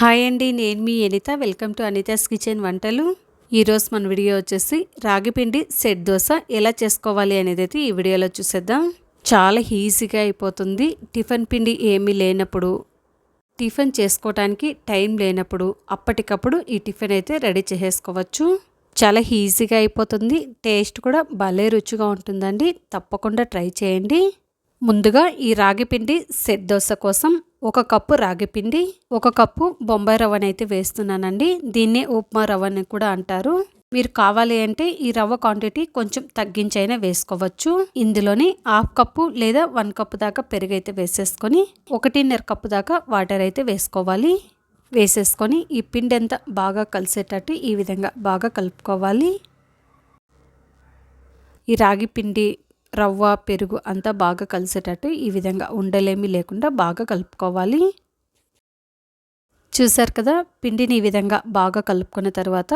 Hi అండి నేను మీ Anitha. Welcome to Anitha's kitchen వంటలు. ఈరోజు మన వీడియో వచ్చేసి రాగిపిండి సెట్ దోశ ఎలా చేసుకోవాలి అనేది అయితే ఈ వీడియోలో చూసేద్దాం. చాలా ఈజీగా అయిపోతుంది. టిఫిన్ పిండి ఏమీ లేనప్పుడు టిఫిన్ చేసుకోవడానికి టైం లేనప్పుడు అప్పటికప్పుడు ఈ టిఫిన్ అయితే రెడీ చేసేసుకోవచ్చు. చాలా ఈజీగా అయిపోతుంది. టేస్ట్ కూడా భలే రుచిగా ఉంటుందండి. తప్పకుండా ట్రై చేయండి. ముందుగా ఈ రాగి పిండి సెట్ దోశ కోసం ఒక కప్పు రాగి పిండి ఒక కప్పు బొంబాయి రవ్వని అయితే వేస్తున్నానండి. దీన్నే ఉప్మా రవ్వని కూడా అంటారు. మీరు కావాలి అంటే ఈ రవ్వ క్వాంటిటీ కొంచెం తగ్గించైనా వేసుకోవచ్చు. ఇందులోని హాఫ్ కప్పు లేదా వన్ కప్పు దాకా పెరుగు అయితే వేసేసుకొని ఒకటిన్నర కప్పు దాకా వాటర్ అయితే వేసుకోవాలి. వేసేసుకొని ఈ పిండి అంతా బాగా కలిసేటట్టు ఈ విధంగా బాగా కలుపుకోవాలి. ఈ రాగి పిండి రవ్వ పెరుగు అంతా బాగా కలిసేటట్టు ఈ విధంగా ఉండలేమి లేకుండా బాగా కలుపుకోవాలి. చూసారు కదా పిండిని ఈ విధంగా బాగా కలుపుకున్న తర్వాత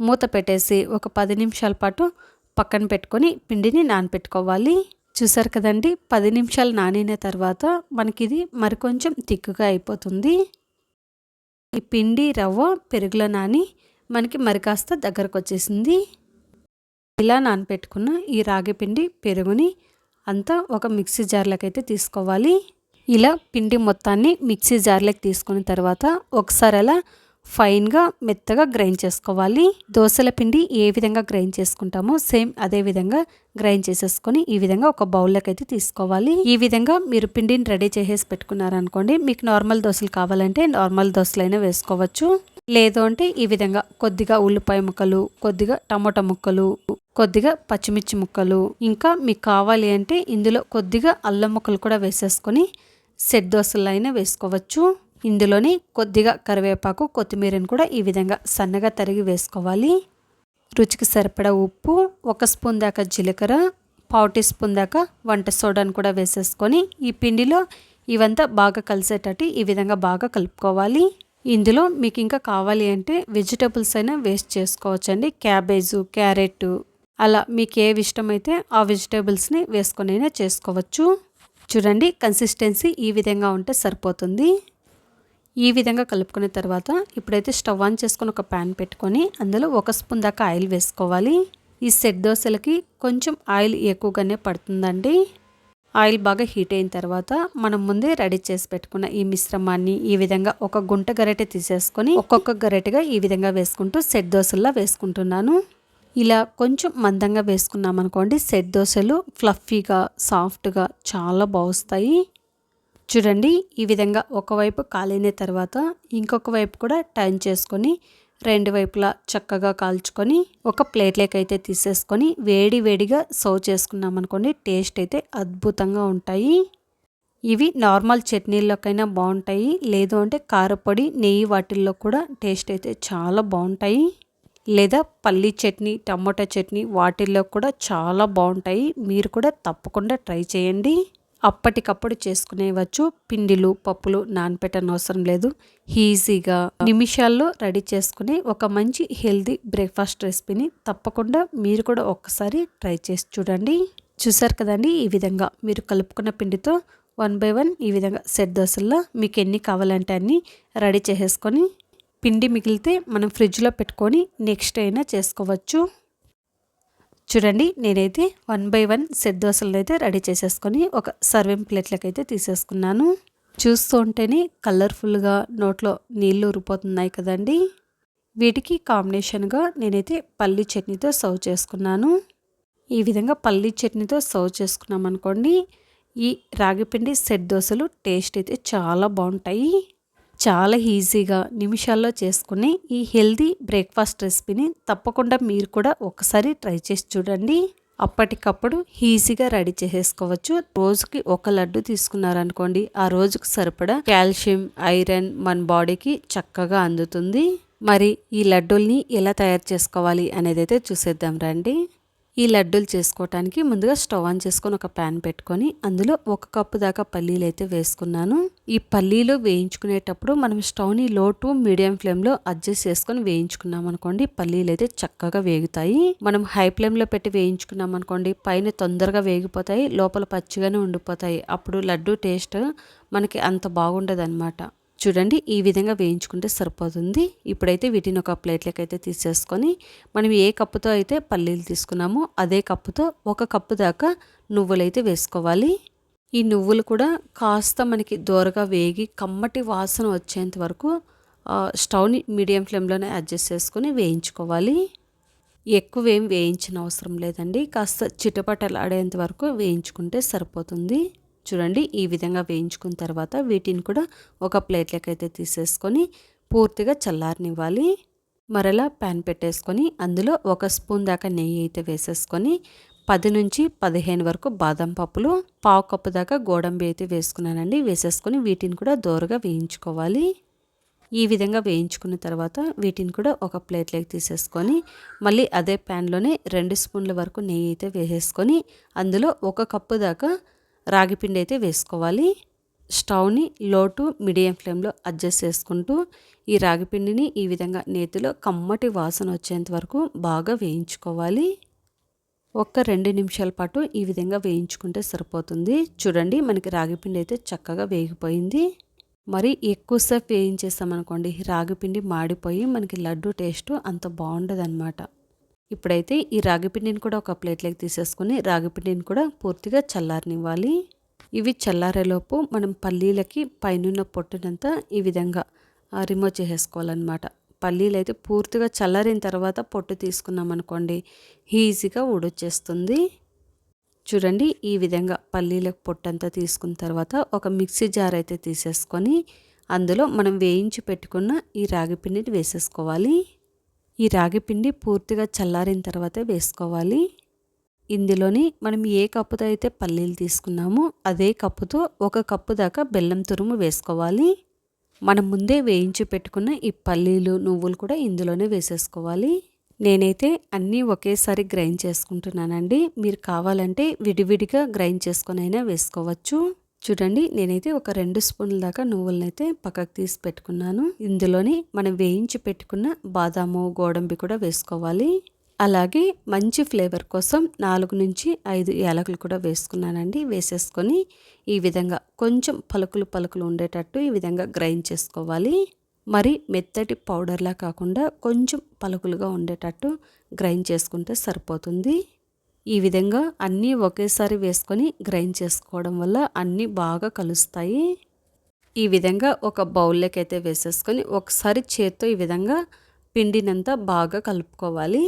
మూత పెట్టేసి ఒక పది నిమిషాల పాటు పక్కన పెట్టుకొని పిండిని నానపెట్టుకోవాలి. చూసారు కదండి పది నిమిషాలు నానిన తర్వాత మనకి ఇది మరికొంచెం తిక్కుగా అయిపోతుంది. ఈ పిండి రవ్వ పెరుగులో నాని మనకి మరి కాస్త దగ్గరకు వచ్చేసింది ఇలా నానపెట్టుకున్న ఈ రాగి పిండి పెరుగుని అంతా ఒక మిక్సీ జార్లోకి అయితే తీసుకోవాలి. ఇలా పిండి మొత్తాన్ని మిక్సీ జార్లోకి తీసుకున్న తర్వాత ఒకసారి అలా ఫైన్గా మెత్తగా గ్రైండ్ చేసుకోవాలి. దోశల పిండి ఏ విధంగా గ్రైండ్ చేసుకుంటామో సేమ్ అదే విధంగా గ్రైండ్ చేసేసుకొని ఈ విధంగా ఒక బౌల్లోకి అయితే తీసుకోవాలి. ఈ విధంగా మీరు పిండిని రెడీ చేసేసి పెట్టుకున్నారనుకోండి మీకు నార్మల్ దోశలు కావాలంటే నార్మల్ దోశలైనా వేసుకోవచ్చు. లేదు అంటే ఈ విధంగా కొద్దిగా ఉల్లిపాయ ముక్కలు కొద్దిగా టమోటా ముక్కలు కొద్దిగా పచ్చిమిర్చి ముక్కలు ఇంకా మీకు కావాలి అంటే ఇందులో కొద్దిగా అల్లం ముక్కలు కూడా వేసేసుకొని సెట్ దోశలైనా అయినా వేసుకోవచ్చు. ఇందులోని కొద్దిగా కరివేపాకు కొత్తిమీరని కూడా ఈ విధంగా సన్నగా తరిగి వేసుకోవాలి. రుచికి సరిపడా ఉప్పు ఒక స్పూన్ దాకా జీలకర్ర పావు టీ స్పూన్ దాకా వంట సోడాను కూడా వేసేసుకొని ఈ పిండిలో ఇవంతా బాగా కలిసేటట్టు ఈ విధంగా బాగా కలుపుకోవాలి. ఇందులో మీకు ఇంకా కావాలి అంటే వెజిటబుల్స్ అయినా వేస్ట్ చేసుకోవచ్చండి. క్యాబేజు క్యారెట్ అలా మీకు ఏవి ఇష్టమైతే ఆ వెజిటేబుల్స్ని వేసుకొని అయినా చేసుకోవచ్చు. చూడండి కన్సిస్టెన్సీ ఈ విధంగా ఉంటే సరిపోతుంది. ఈ విధంగా కలుపుకున్న తర్వాత ఇప్పుడైతే స్టవ్ ఆన్ చేసుకొని ఒక ప్యాన్ పెట్టుకొని అందులో ఒక స్పూన్ దాకా ఆయిల్ వేసుకోవాలి. ఈ సెట్ దోశలకి కొంచెం ఆయిల్ ఎక్కువగానే పడుతుందండి. ఆయిల్ బాగా హీట్ అయిన తర్వాత మనం ముందే రెడీ చేసి పెట్టుకున్న ఈ మిశ్రమాన్ని ఈ విధంగా ఒక గుంట గరెటె తీసేసుకొని ఒక్కొక్క గరెటెగా ఈ విధంగా వేసుకుంటూ సెట్ దోశల్లా వేసుకుంటున్నాను. ఇలా కొంచెం మందంగా వేసుకున్నామనుకోండి సెట్ దోశలు ఫ్లఫీగా సాఫ్ట్గా చాలా బాగుస్తాయి. చూడండి ఈ విధంగా ఒకవైపు కాలిన తర్వాత ఇంకొక వైపు కూడా టర్న్ చేసుకొని రెండు వైపులా చక్కగా కాల్చుకొని ఒక ప్లేట్లోకి అయితే తీసేసుకొని వేడి వేడిగా సర్వ్ చేసుకున్నాం అనుకోండి టేస్ట్ అయితే అద్భుతంగా ఉంటాయి. ఇవి నార్మల్ చట్నీల్లోకైనా బాగుంటాయి లేదు అంటే కారపొడి నెయ్యి వాటిల్లో కూడా టేస్ట్ అయితే చాలా బాగుంటాయి. లేదా పల్లీ చట్నీ టమోటా చట్నీ వాటిల్లో కూడా చాలా బాగుంటాయి మీరు కూడా తప్పకుండా ట్రై చేయండి. అప్పటికప్పుడు చేసుకునేవచ్చు. పిండిలు పప్పులు నానపెట్టని అవసరం లేదు. ఈజీగా నిమిషాల్లో రెడీ చేసుకుని ఒక మంచి హెల్దీ బ్రేక్ఫాస్ట్ రెసిపీని తప్పకుండా మీరు కూడా ఒక్కసారి ట్రై చేసి చూడండి. చూసారు కదండి ఈ విధంగా మీరు కలుపుకున్న పిండితో వన్ బై వన్ ఈ విధంగా సెట్ దోశల్లో మీకు ఎన్ని కావాలంటే అన్ని రెడీ చేసేసుకొని పిండి మిగిలితే మనం ఫ్రిడ్జ్లో పెట్టుకొని నెక్స్ట్ అయినా చేసుకోవచ్చు. చూడండి నేనైతే వన్ బై వన్ సెట్ దోశలను అయితే రెడీ చేసేసుకొని ఒక సర్వింగ్ ప్లేట్లకైతే అయితే తీసేసుకున్నాను. చూస్తూ ఉంటేనే కలర్ఫుల్గా నోట్లో నీళ్ళు ఉరిపోతున్నాయి కదండి. వీటికి కాంబినేషన్గా నేనైతే పల్లి చట్నీతో సర్వ్ చేసుకున్నాను. ఈ విధంగా పల్లి చట్నీతో సర్వ్ చేసుకున్నాం అనుకోండి ఈ రాగిపిండి సెట్ దోశలు టేస్ట్ అయితే చాలా బాగుంటాయి. చాలా ఈజీగా నిమిషాల్లో చేసుకునే ఈ హెల్దీ బ్రేక్ఫాస్ట్ రెసిపీని తప్పకుండా మీరు కూడా ఒకసారి ట్రై చేసి చూడండి. అప్పటికప్పుడు ఈజీగా రెడీ చేసేసుకోవచ్చు. రోజుకి ఒక లడ్డు తీసుకున్నారనుకోండి ఆ రోజుకు సరిపడా కాల్షియం ఐరన్ మన బాడీకి చక్కగా అందుతుంది. మరి ఈ లడ్డూల్ని ఎలా తయారు చేసుకోవాలి అనేది అయితే చూసేద్దాం రండి. ఈ లడ్డూలు చేసుకోవటానికి ముందుగా స్టవ్ ఆన్ చేసుకొని ఒక ప్యాన్ పెట్టుకొని అందులో ఒక కప్పు దాకా పల్లీలు అయితే వేసుకున్నాను. ఈ పల్లీలు వేయించుకునేటప్పుడు మనం స్టవ్ని లో టు మీడియం ఫ్లేమ్లో అడ్జస్ట్ చేసుకొని వేయించుకున్నాం అనుకోండి పల్లీలు అయితే చక్కగా వేగుతాయి. మనం హై ఫ్లేమ్లో పెట్టి వేయించుకున్నాం అనుకోండి పైన తొందరగా వేగిపోతాయి లోపల పచ్చిగానే ఉండిపోతాయి. అప్పుడు లడ్డు టేస్ట్ మనకి అంత బాగుండదు అనమాట చూడండి ఈ విధంగా వేయించుకుంటే సరిపోతుంది. ఇప్పుడైతే వీటిని ఒక ప్లేట్లోకి అయితే తీసేసుకొని మనం ఏ కప్పుతో అయితే పల్లీలు తీసుకున్నామో అదే కప్పుతో ఒక కప్పు దాకా నువ్వులైతే వేసుకోవాలి. ఈ నువ్వులు కూడా కాస్త మనకి దూరగా వేగి కమ్మటి వాసన వచ్చేంత వరకు స్టవ్ని మీడియం ఫ్లేమ్లోనే అడ్జస్ట్ చేసుకొని వేయించుకోవాలి. ఎక్కువ ఏం వేయించిన అవసరం లేదండి. కాస్త చిటపటలాడేంత వరకు వేయించుకుంటే సరిపోతుంది. చూడండి ఈ విధంగా వేయించుకున్న తర్వాత వీటిని కూడా ఒక ప్లేట్లోకి అయితే తీసేసుకొని పూర్తిగా చల్లారనివ్వాలి. మరలా ప్యాన్ పెట్టేసుకొని అందులో ఒక స్పూన్ దాకా నెయ్యి అయితే వేసేసుకొని పది నుంచి పదిహేను వరకు బాదం పప్పులు పావు కప్పు దాకా గోడంబి అయితే వేసుకున్నానండి. వేసేసుకొని వీటిని కూడా దోరగా వేయించుకోవాలి. ఈ విధంగా వేయించుకున్న తర్వాత వీటిని కూడా ఒక ప్లేట్లోకి తీసేసుకొని మళ్ళీ అదే ప్యాన్లోనే రెండు స్పూన్ల వరకు నెయ్యి అయితే వేసేసుకొని అందులో ఒక కప్పు దాకా రాగిపిండి అయితే వేసుకోవాలి. స్టవ్ని లో టు మీడియం ఫ్లేమ్లో అడ్జస్ట్ చేసుకుంటూ ఈ రాగిపిండిని ఈ విధంగా నేతిలో కమ్మటి వాసన వచ్చేంత వరకు బాగా వేయించుకోవాలి. ఒక్క రెండు నిమిషాల పాటు ఈ విధంగా వేయించుకుంటే సరిపోతుంది. చూడండి మనకి రాగిపిండి అయితే చక్కగా వేగిపోయింది. మరి ఎక్కువసేపు వేయించేస్తామనుకోండి రాగిపిండి మాడిపోయి మనకి లడ్డు టేస్ట్ అంత బాగుండదు అనమాట ఇప్పుడైతే ఈ రాగిపిండిని కూడా ఒక ప్లేట్లోకి తీసేసుకుని రాగిపిండిని కూడా పూర్తిగా చల్లారనివ్వాలి. ఇవి చల్లారేలోపు మనం పల్లీలకి పైనున్న పొట్టునంతా ఈ విధంగా రిమూవ్ చేసేసుకోవాలన్నమాట. పల్లీలు అయితే పూర్తిగా చల్లారిన తర్వాత పొట్టు తీసుకున్నాం అనుకోండి ఈజీగా ఉడొచ్చేస్తుంది చూడండి ఈ విధంగా పల్లీలకు పొట్టంతా తీసుకున్న తర్వాత ఒక మిక్సీ జార్ అయితే తీసేసుకొని అందులో మనం వేయించి పెట్టుకున్న ఈ రాగి పిండిని వేసేసుకోవాలి. ఈ రాగి పిండి పూర్తిగా చల్లారిన తర్వాతే వేసుకోవాలి. ఇందులోని మనం ఏ కప్పుతో అయితే పల్లీలు తీసుకున్నామో అదే కప్పుతో ఒక కప్పు దాకా బెల్లం తురుము వేసుకోవాలి. మనం ముందే వేయించి పెట్టుకున్న ఈ పల్లీలు నువ్వులు కూడా ఇందులోనే వేసేసుకోవాలి. నేనైతే అన్నీ ఒకేసారి గ్రైండ్ చేసుకుంటున్నానండి. మీరు కావాలంటే విడివిడిగా గ్రైండ్ చేసుకొని అయినా వేసుకోవచ్చు. చూడండి నేనైతే ఒక రెండు స్పూన్ల దాకా నువ్వులనైతే పక్కకు తీసి పెట్టుకున్నాను. ఇందులోని మనం వేయించి పెట్టుకున్న బాదాము గోడంబి కూడా వేసుకోవాలి. అలాగే మంచి ఫ్లేవర్ కోసం నాలుగు నుంచి ఐదు యాలకులు కూడా వేసుకున్నానండి. వేసేసుకొని ఈ విధంగా కొంచెం పలుకులు పలుకులు ఉండేటట్టు ఈ విధంగా గ్రైండ్ చేసుకోవాలి. మరి మెత్తటి పౌడర్లా కాకుండా కొంచెం పలుకులుగా ఉండేటట్టు గ్రైండ్ చేసుకుంటే సరిపోతుంది. ఈ విధంగా అన్నీ ఒకేసారి వేసుకొని గ్రైండ్ చేసుకోవడం వల్ల అన్నీ బాగా కలుస్తాయి. ఈ విధంగా ఒక బౌల్లోకి అయితే వేసేసుకొని ఒకసారి చేత్తో ఈ విధంగా పిండినంతా బాగా కలుపుకోవాలి.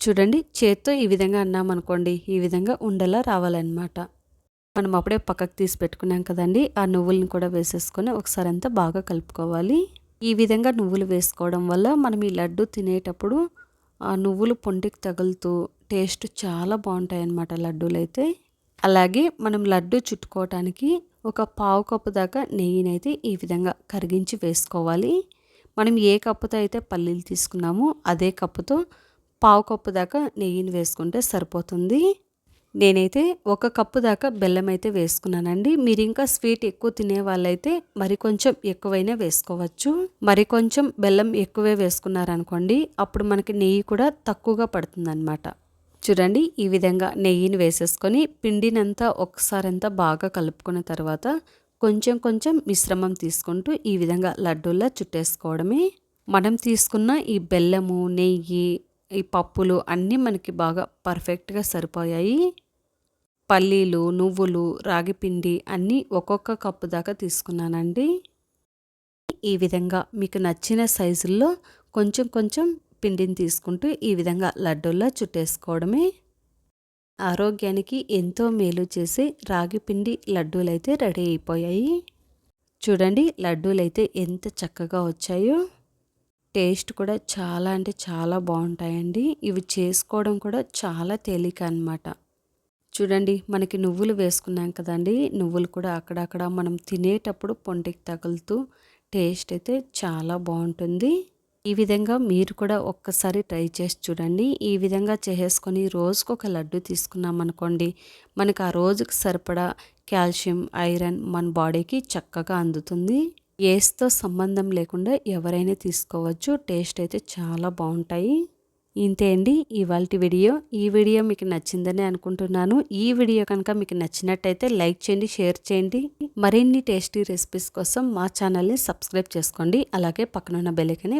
చూడండి చేత్తో ఈ విధంగా అన్నామనుకోండి ఈ విధంగా ఉండలా రావాలన్నమాట. మనం అప్పుడే పక్కకు తీసి పెట్టుకున్నాం కదండి ఆ నువ్వులను కూడా వేసేసుకొని ఒకసారి అంతా బాగా కలుపుకోవాలి. ఈ విధంగా నువ్వులు వేసుకోవడం వల్ల మనం ఈ లడ్డు తినేటప్పుడు ఆ నువ్వులు పొంటికి తగులుతూ టేస్ట్ చాలా బాగుంటాయి అన్నమాట లడ్డూలు అయితే అలాగే మనం లడ్డు చుట్టుకోవటానికి ఒక పావు కప్పు దాకా నెయ్యినైతే ఈ విధంగా కరిగించి వేసుకోవాలి. మనం ఏ కప్పుతో అయితే పల్లీలు తీసుకున్నామో అదే కప్పుతో పావు కప్పు దాకా నెయ్యిని వేసుకుంటే సరిపోతుంది. నేనైతే ఒక కప్పు దాకా బెల్లం అయితే వేసుకున్నానండి. మీరు ఇంకా స్వీట్ ఎక్కువ తినే వాళ్ళైతే మరి కొంచెం ఎక్కువైనా వేసుకోవచ్చు. మరి కొంచెం బెల్లం ఎక్కువే వేసుకున్నారనుకోండి అప్పుడు మనకి నెయ్యి కూడా తక్కువగా పడుతుందన్నమాట. చూడండి ఈ విధంగా నెయ్యిని వేసేసుకొని పిండినంతా ఒకసారంతా బాగా కలుపుకున్న తర్వాత కొంచెం కొంచెం మిశ్రమం తీసుకుంటూ ఈ విధంగా లడ్డూల్లా చుట్టేసుకోవడమే. మనం తీసుకున్న ఈ బెల్లము నెయ్యి ఈ పప్పులు అన్నీ మనకి బాగా పర్ఫెక్ట్గా సరిపోయాయి. పల్లీలు నువ్వులు రాగి పిండి అన్నీ ఒక్కొక్క కప్పు దాకా తీసుకున్నానండి. ఈ విధంగా మీకు నచ్చిన సైజుల్లో కొంచెం కొంచెం పిండిని తీసుకుంటూ ఈ విధంగా లడ్డూల్లా చుట్టేసుకోవడమే. ఆరోగ్యానికి ఎంతో మేలు చేసే రాగి పిండి లడ్డూలు లడ్డూలైతే రెడీ అయిపోయాయి. చూడండి లడ్డూలైతే ఎంత చక్కగా వచ్చాయో. టేస్ట్ కూడా చాలా అంటే చాలా బాగుంటాయండి. ఇవి చేసుకోవడం కూడా చాలా తేలిక అనమాట చూడండి మనకి నువ్వులు వేసుకున్నాం కదండి. నువ్వులు కూడా అక్కడక్కడ మనం తినేటప్పుడు పొంటికి తగులుతూ టేస్ట్ అయితే చాలా బాగుంటుంది. ఈ విధంగా మీరు కూడా ఒక్కసారి ట్రై చేసి చూడండి. ఈ విధంగా చేసేసుకొని రోజుకు ఒక లడ్డు తీసుకున్నాం అనుకోండి మనకు ఆ రోజుకి సరిపడా కాల్షియం ఐరన్ మన బాడీకి చక్కగా అందుతుంది. ఏస్తో సంబంధం లేకుండా ఎవరైనా తీసుకోవచ్చు టేస్ట్ అయితే చాలా బాగుంటాయి. ఇంతే అండి ఇవాళ వీడియో. ఈ వీడియో మీకు నచ్చిందని అనుకుంటున్నాను. ఈ వీడియో కనుక మీకు నచ్చినట్టయితే లైక్ చేయండి షేర్ చేయండి. మరిన్ని టేస్టీ రెసిపీస్ కోసం మా ఛానల్ని సబ్స్క్రైబ్ చేసుకోండి. అలాగే పక్కనున్న బెల్లైకని